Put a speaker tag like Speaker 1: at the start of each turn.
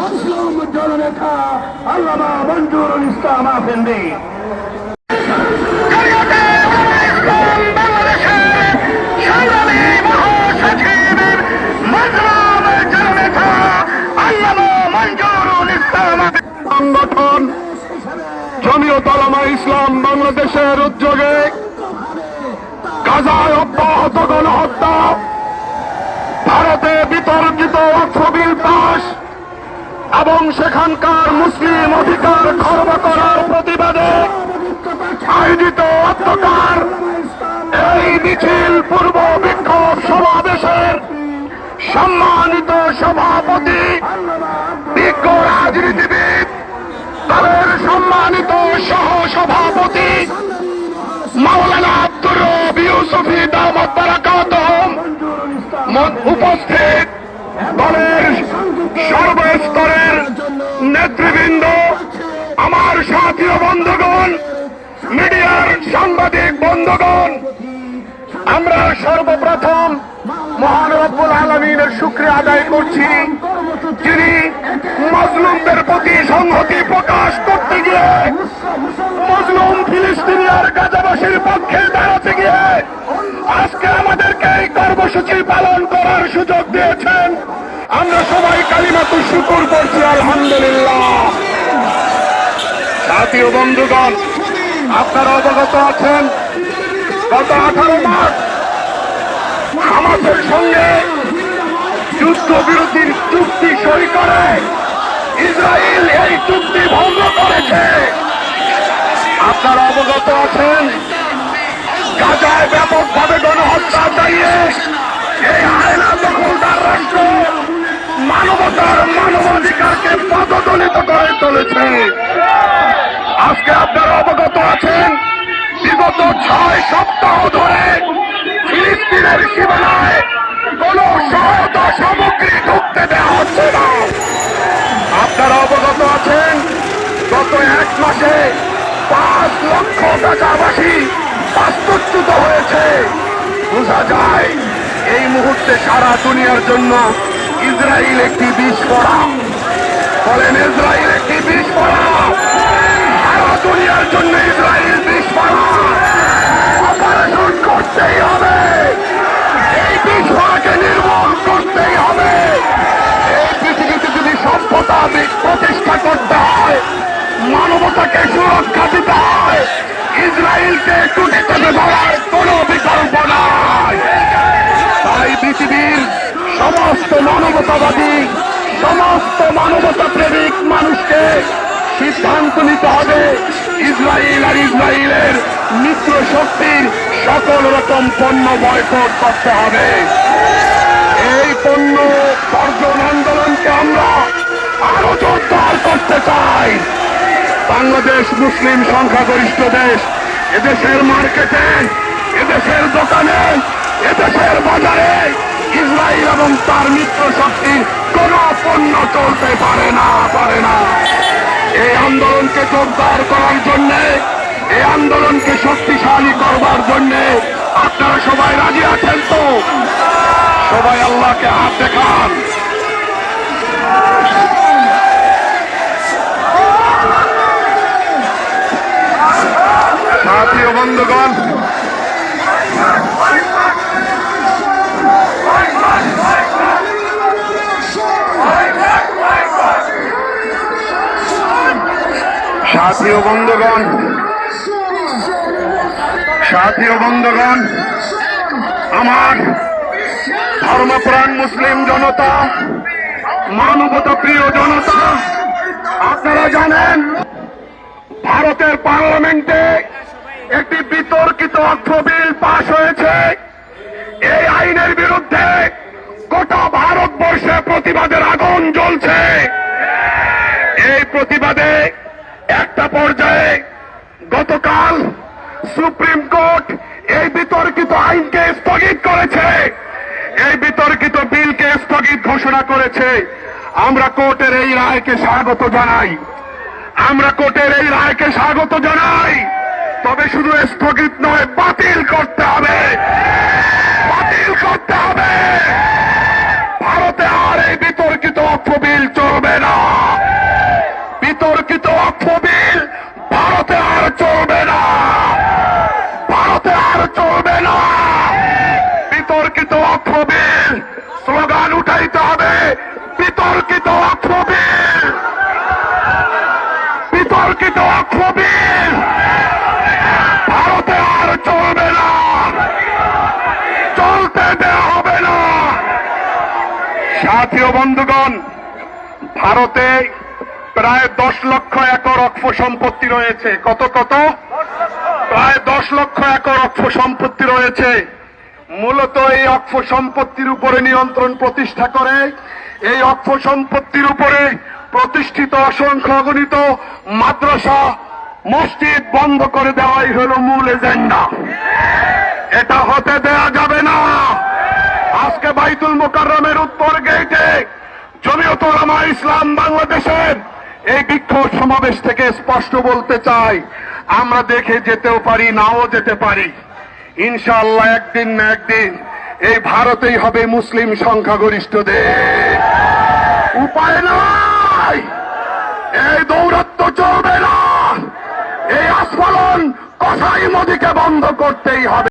Speaker 1: মুসলিম জননেতা আল্লামা মঞ্জুরুল ইসলাম আফেন্দি। সংগঠন জমিয়ত আলামা ইসলাম বাংলাদেশের উদ্যোগে গাজায় অব্যাহত গণহত্যা ভারতে বিতর্কিত অর্থবিল পাশ এবং সেখানকার মুসলিম অধিকার খর্ব করার প্রতিবাদে আয়োজিত অত্যাচার এই মিছিল পূর্ব বিক্ষোভ সমাবেশের সম্মানিত সভাপতি বিজ্ঞ রাজনীতিবিদ, তাদের সম্মানিত নেতৃবৃন্দ, আমার সাথী ও বন্ধুগণ, মিডিয়ার সাংবাদিক বন্ধুগণ, আমরা সর্বপ্রথম মহান রব্বুল আলমিনের শুক্রিয়া আদায় করছি, যিনি মজলুমদের প্রতি সংহতি প্রকাশ করতে গিয়ে মজলুম ফিলিস্তিনিয়ার গাজাবাসীর পক্ষে দাঁড়াতে গিয়ে, আজকে আমাদেরকে এই কর্মসূচি পালন করার সুযোগ দিয়েছেন। আমরা সবাই কালিমাতু শুকুর করছি আলহামদুলিল্লাহ। সাথী বন্ধুগণ, আপনারা অবগত আছেন, গত আঠারো মাস হামাসের সঙ্গে যুদ্ধ বিরতির চুক্তি সই করে ইসরায়েল এই চুক্তি ভঙ্গ করেছে। আপনারা অবগত আছেন, গাজায় ব্যাপকভাবে গণহত্যা চালিয়ে এই আয়না দখলদার রাষ্ট্র মানবতার মানবাধিকারকে পদদলিত করে চলেছে। আজকে আপনারা অবগত আছেন, বিগত ছয় সপ্তাহ ধরে ফিলিস্তিনের সীমানায় কোন সহায়তা সামগ্রী ঢুকতে দেওয়া হচ্ছে না। আপনারা অবগত আছেন, গত এক মাসে পাঁচ লক্ষ গাজাবাসী বাস্তুচ্যুত হয়েছে। বোঝা যায়, এই মুহূর্তে সারা দুনিয়ার জন্য ইসরায়েল একটি বিস্ফোরণ। বলেন ইসরায়েল একটি মানবতাবাদী, সমস্ত মানবতা প্রেমিক মানুষকে সিদ্ধান্ত নিতে হবে ইসরায়েল আর ইসরায়েলের মিত্র শক্তির সকল রকম পণ্য বয়কট করতে হবে। এই পণ্য বর্জন আন্দোলনকে আমরা আরও জোরদার করতে চাই। বাংলাদেশ মুসলিম সংখ্যাগরিষ্ঠ দেশ, এদেশের মার্কেটে, এদেশের দোকানে, এদেশের বাজারে ইসরায়েল এবং তার মিত্র শক্তি কোন পণ্য চলতে পারে না পারে না। এই আন্দোলনকে জোরদার করার জন্য, এই আন্দোলনকে শক্তিশালী করবার জন্য আপনারা সবাই রাজি আছেন তো? সবাই আল্লাহকে হাত দেখান। সাথী বন্ধুগণ সাথী ও বন্ধুগণ সাথী বন্ধুগণ, আমার ধর্মপ্রাণ মুসলিম জনতা, মানবতা প্রিয় জনতা, আপনারা জানেন ভারতের পার্লামেন্টে একটি বিতর্কিত অর্থ বিল পাশ হয়েছে। এই আইনের বিরুদ্ধে গোটা ভারতবর্ষে প্রতিবাদের আগুন জ্বলছে। এই প্রতিবাদে একটা পর্যায়ে গতকাল সুপ্রিম কোর্ট এই বিতর্কিত আইনকে স্থগিত করেছে। এই বিতর্কিত বিলকে স্থগিত ঘোষণা করেছে। আমরা কোর্টের এই রায়কে স্বাগত জানাই। আমরা কোর্টের এই রায়কে স্বাগত জানাই। তবে শুধু স্থগিত নয়, বাতিল করতে হবে। অক্ষ চলবে না। বিতর্কিত অক্ষ ভারতে আর চলবে না। ভারতে আর চলবে না। বিতর্কিত অক্ষ স্লোগান উঠাইতে হবে। বিতর্কিত অক্ষ বিতর্কিত অক্ষ ভারতে আর চলবে না। চলতে দেওয়া হবে না। সাথীয় বন্ধুগণ ভারতে প্রায় দশ লক্ষ একর অক্ষ সম্পত্তি রয়েছে। কত কত? প্রায় দশ লক্ষ একর অক্ষ সম্পত্তি রয়েছে। মূলত এই অক্ষ সম্পত্তির উপরে নিয়ন্ত্রণ প্রতিষ্ঠা করে। এই অক্ষ সম্পত্তির উপরে প্রতিষ্ঠিত অসংখ্য অগণিত মাদ্রাসা, মসজিদ বন্ধ করে দেওয়াই হলো মূল এজেন্ডা। এটা হতে দেয়া যাবে না। আজকে বাইতুল মোকাররমের উত্তর গেটে ওলামা ইসলাম বাংলাদেশের। এই বিক্ষোভ সমাবেশ থেকে স্পষ্ট বলতে চাই, আমরা দেখে যেতেও পারি, নাও যেতে পারি। ইনশাআল্লাহ একদিন না একদিন এই ভারতেই হবে মুসলিম সংখ্যাগরিষ্ঠ দেশ উপায় নাই! এই দৌরত্ব চলবে না! এই আস্ফালন কথাই মোদীকে বন্ধ করতেই হবে।